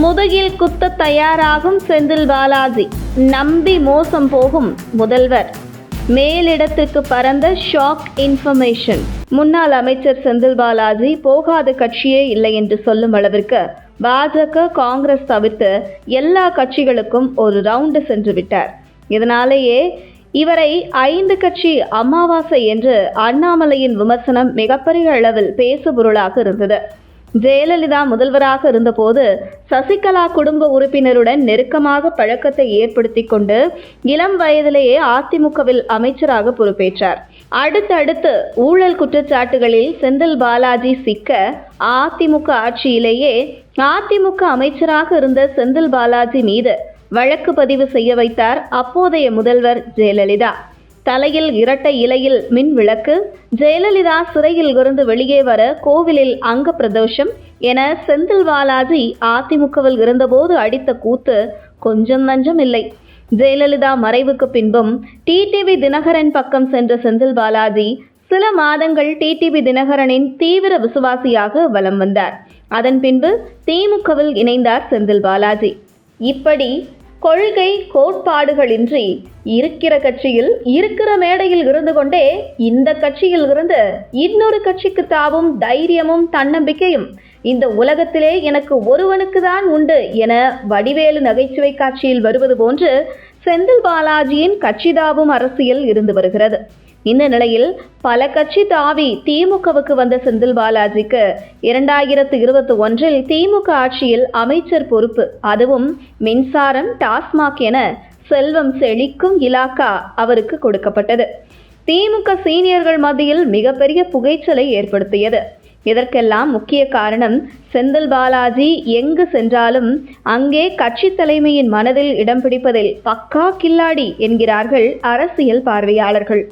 முதுகில் குத்த தயாராகும் செந்தில் பாலாஜி. நம்பி மோசம் போகும் முதல்வர். மேலிடத்திற்கு பறந்த ஷாக் இன்ஃபர்மேஷன். முன்னாள் அமைச்சர் செந்தில் பாலாஜி போகாத கட்சியே இல்லை என்று சொல்லும் அளவிற்கு பாஜக காங்கிரஸ் தவிர்த்து எல்லா கட்சிகளுக்கும் ஒரு ரவுண்டு சென்று விட்டார். இதனாலேயே இவரை ஐந்து கட்சி அமாவாசை என்று அண்ணாமலையின் விமர்சனம் மிகப்பெரிய அளவில் பேசுபொருளாக இருந்தது. ஜெயலலிதா முதல்வராக இருந்தபோது சசிகலா குடும்ப உறுப்பினருடன் நெருக்கமாக பழக்கத்தை ஏற்படுத்தி கொண்டு இளம் வயதிலேயே அதிமுகவில் அமைச்சராக பொறுப்பேற்றார். அடுத்தடுத்து ஊழல் குற்றச்சாட்டுகளில் செந்தில் பாலாஜி சிக்க அதிமுக ஆட்சியிலேயே அதிமுக அமைச்சராக இருந்த செந்தில் பாலாஜி மீது வழக்கு பதிவு செய்ய வைத்தார் அப்போதைய முதல்வர் ஜெயலலிதா. தலையில் இரட்டை இலையில் மின் விளக்கு ஜெயலலிதா சிறையில் இருந்து வெளியே வர கோவிலில் அங்க பிரதோஷம் என செந்தில் பாலாஜி அதிமுகவில் இருந்தபோது அடித்த கூத்து கொஞ்சம் நஞ்சம் இல்லை. ஜெயலலிதா மறைவுக்கு பின்பும் டிடிவி தினகரன் பக்கம் சென்ற செந்தில் பாலாஜி சில மாதங்கள் டிடிவி தினகரனின் தீவிர விசுவாசியாக வலம் வந்தார். அதன் பின்பு திமுகவில் இணைந்தார் செந்தில் பாலாஜி. இப்படி கொள்கை கோட்பாடுகளின்றி இருக்கிற கட்சியில் இருக்கிற மேடையில் இருந்து கொண்டே இந்த கட்சியில் இருந்து இன்னொரு கட்சிக்கு தாவும் தைரியமும் தன்னம்பிக்கையும் இந்த உலகத்திலே எனக்கு ஒருவனுக்கு தான் உண்டு என வடிவேலு நகைச்சுவை காட்சியில் வருவது போன்று செந்தில் பாலாஜியின் கட்சி தாவும் அரசியல் இருந்து வருகிறது. இந்த நிலையில் பல கட்சி தாவி திமுகவுக்கு வந்த செந்தில் பாலாஜிக்கு இரண்டாயிரத்து இருபத்தி ஒன்றில் திமுக ஆட்சியில் அமைச்சர் பொறுப்பு. அதுவும் மின்சாரம் டாஸ்மாக் என செல்வம் செழிக்கும் இலாக்கா அவருக்கு கொடுக்கப்பட்டது. திமுக சீனியர்கள் மத்தியில் மிகப்பெரிய புகைச்சலை ஏற்படுத்தியது. இதற்கெல்லாம் முக்கிய காரணம் செந்தில் பாலாஜி எங்கு சென்றாலும் அங்கே கட்சி தலைமையின் மனதில் இடம் பிடிப்பதில் பக்கா கில்லாடி என்கிறார்கள் அரசியல் பார்வையாளர்கள்.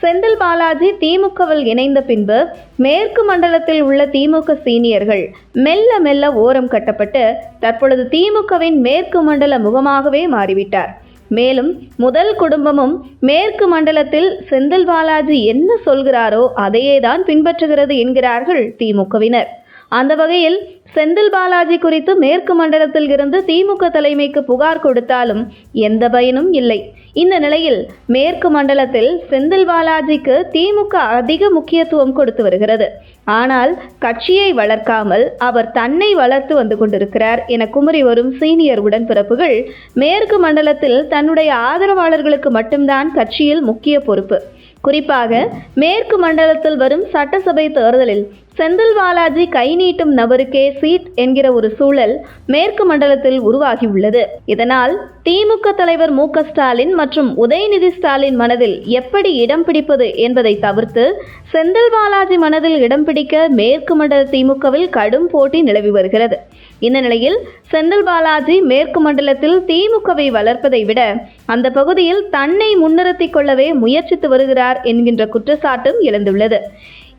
செந்தில் பாலாஜி திமுகவில் இணைந்த பின்பு மேற்கு மண்டலத்தில் உள்ள திமுக சீனியர்கள் மெல்ல மெல்ல ஓரம் கட்டப்பட்டு தற்பொழுது திமுகவின் மேற்கு மண்டல முகமாகவே மாறிவிட்டார். மேலும் முதல் குடும்பமும் மேற்கு மண்டலத்தில் செந்தில் பாலாஜி என்ன சொல்கிறாரோ அதையே தான் பின்பற்றுகிறது என்கிறார்கள் திமுகவினர். அந்த வகையில் செந்தில் பாலாஜி குறித்து மேற்கு மண்டலத்தில் இருந்து திமுக தலைமைக்கு புகார் கொடுத்தாலும் எந்த பயனும் இல்லை. இந்த நிலையில் மேற்கு மண்டலத்தில் செந்தில் பாலாஜிக்கு திமுக அதிக முக்கியத்துவம் கொடுத்து வருகிறது. ஆனால் கட்சியை வளர்க்காமல் அவர் தன்னை வளர்த்து வந்து கொண்டிருக்கிறார் என குமரி வரும் சீனியர் உடன்பிறப்புகள் மேற்கு மண்டலத்தில் தன்னுடைய ஆதரவாளர்களுக்கு மட்டும்தான் கட்சியில் முக்கிய பொறுப்பு. குறிப்பாக மேற்கு மண்டலத்தில் வரும் சட்டசபை தேர்தலில் செந்தில் பாலாஜி கை நீட்டும் நபருக்கே சீட் என்கிற ஒரு சூழல் மேற்கு மண்டலத்தில் உருவாகியுள்ளது. இதனால் திமுக தலைவர் மு ஸ்டாலின் மற்றும் உதயநிதி ஸ்டாலின் மனதில் எப்படி இடம் பிடிப்பது என்பதை தவிர்த்து செந்தில் பாலாஜி மனதில் இடம் பிடிக்க மேற்கு மண்டல திமுகவில் கடும் போட்டி நிலவி வருகிறது. இந்த நிலையில் செந்தில் பாலாஜி மேற்கு மண்டலத்தில் திமுகவை வளர்ப்பதை விட அந்த பகுதியில் தன்னை முன்னிறுத்திக் கொள்ளவே முயற்சித்து வருகிறார் என்கின்ற குற்றச்சாட்டும் எழுந்துள்ளது.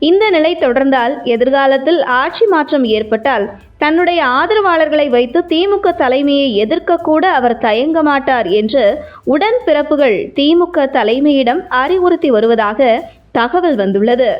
இந்த நிலை தொடர்ந்தால் எதிர்காலத்தில் ஆட்சி மாற்றம் ஏற்பட்டால் தன்னுடைய ஆதரவாளர்களை வைத்து திமுக தலைமையை எதிர்க்க கூட அவர் தயங்க மாட்டார் என்று உடன்பிறப்புகள் திமுக தலைமையிடம் அறிவுறுத்தி வருவதாக தகவல் வந்துள்ளது.